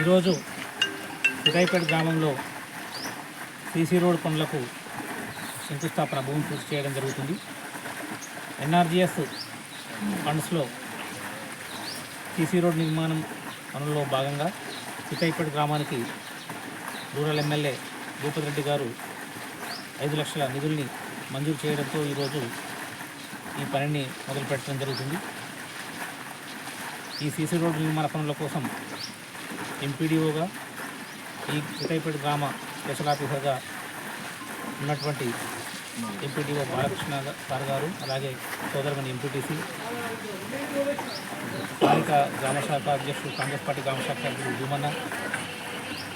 ఈరోజు సికాయిపేట గ్రామంలో CC road పనులకు శంకుస్థాపన భూమి పూర్తి చేయడం జరుగుతుంది. ఎన్ఆర్జీఎస్ ఫండ్స్లో సీసీ రోడ్ నిర్మాణం పనుల్లో భాగంగా సికాయిపేట గ్రామానికి రూరల్ ఎమ్మెల్యే భూపతి రెడ్డి గారు ఐదు లక్షల నిధుల్ని మంజూరు చేయడంతో ఈరోజు ఈ పనిని మొదలుపెట్టడం జరుగుతుంది. ఈ సీసీ రోడ్డు నిర్మాణ పనుల కోసం ఎంపీడీఓగా ఈ ఇటైపేట గ్రామ స్పెషల్ ఆఫీసర్గా ఉన్నటువంటి ఎంపీడీఓ బాలకృష్ణ సార్ గారు అలాగే సోదరుని ఎంపీటీసీ స్థానిక గ్రామ శాఖ అధ్యక్షుడు కాంగ్రెస్ పార్టీ గ్రామ శాఖ అధ్యక్షుడు భూమన్న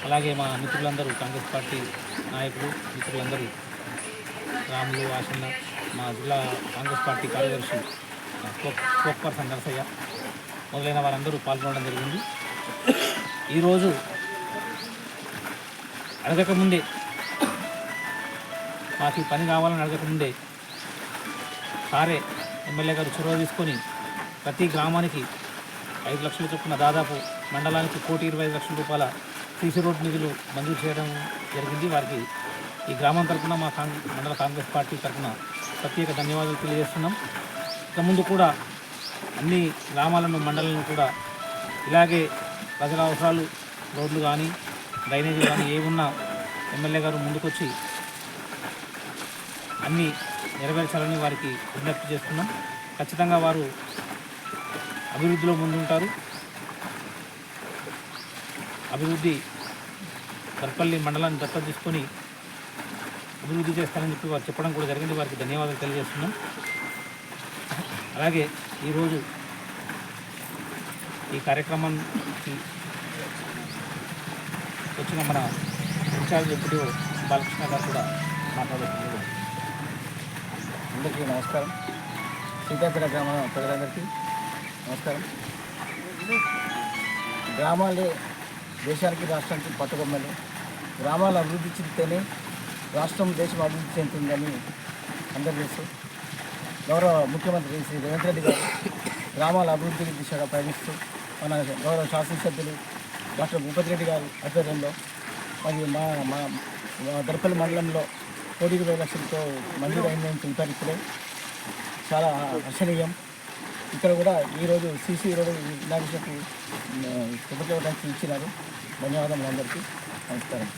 అలాగే మా మిత్రులందరూ కాంగ్రెస్ పార్టీ నాయకులు మిత్రులందరూ రాములు ఆశన్న మా జిల్లా కాంగ్రెస్ పార్టీ కార్యదర్శి స్పోక్ పర్సన్ నరసయ్య మొదలైన వారందరూ పాల్గొనడం జరిగింది. ఈరోజు అడగకముందే మాకు ఈ పని కావాలని అడగకముందే సారే ఎమ్మెల్యే గారు చొరవ తీసుకొని ప్రతి గ్రామానికి ఐదు లక్షల చొప్పున దాదాపు మండలానికి కోటి ఇరవై ఐదు లక్షల రూపాయల సీసీ రోడ్ నిధులు మంజూరు చేయడం జరిగింది. వారికి ఈ గ్రామం తరఫున మా కాంగ్రెస్ మండల కాంగ్రెస్ పార్టీ తరఫున ప్రత్యేక ధన్యవాదాలు తెలియజేస్తున్నాం. ఇక ముందు కూడా అన్ని గ్రామాలను మండలాలను కూడా ఇలాగే ప్రజల అవసరాలు రోడ్లు కానీ డ్రైనేజీ కానీ ఏమున్నా ఎమ్మెల్యే గారు ముందుకొచ్చి అన్నీ నెరవేర్చాలని వారికి విజ్ఞప్తి చేస్తున్నాం. ఖచ్చితంగా వారు అభివృద్ధిలో ముందుంటారు. అభివృద్ధి దర్పల్లి మండలాన్ని దత్త తీసుకొని అభివృద్ధి చేస్తారని చెప్పి వారు చెప్పడం కూడా జరిగింది. వారికి ధన్యవాదాలు తెలియజేస్తున్నాం. అలాగే ఈరోజు ఈ కార్యక్రమానికి వచ్చిన మన ఇన్ఛార్జ్ ఎప్పుడు బాలకృష్ణ గారు కూడా మాట్లాడుతున్నారు. అందరికీ నమస్కారం. సీతాపేట గ్రామ ప్రజలందరికీ నమస్కారం. గ్రామాలే దేశానికి రాష్ట్రానికి పట్టుకొమ్మలు గ్రామాలు అభివృద్ధి చెందితేనే రాష్ట్రం దేశం అభివృద్ధి చెందుతుందని అందరూ తెలుసు. గౌరవ ముఖ్యమంత్రి శ్రీ రేవంత్ రెడ్డి గారు గ్రామాల అభివృద్ధి దిశగా పయనిస్తూ మన గౌరవ శాసనసభ్యులు డాక్టర్ భూపతి రెడ్డి గారి ఆధ్వర్యంలో మరియు మా మా దర్పల్లి మండలంలో కోటి ఇరవై లక్షలతో మంజూరు అయిందని తెలిపారు. ఇప్పుడే చాలా హర్షణీయం ఇక్కడ కూడా ఈరోజు సీసీ రోడ్డు ఇలాంటి శుభ్రత ఇచ్చినారు. ధన్యవాదములు అందరికీ. నమస్కారం.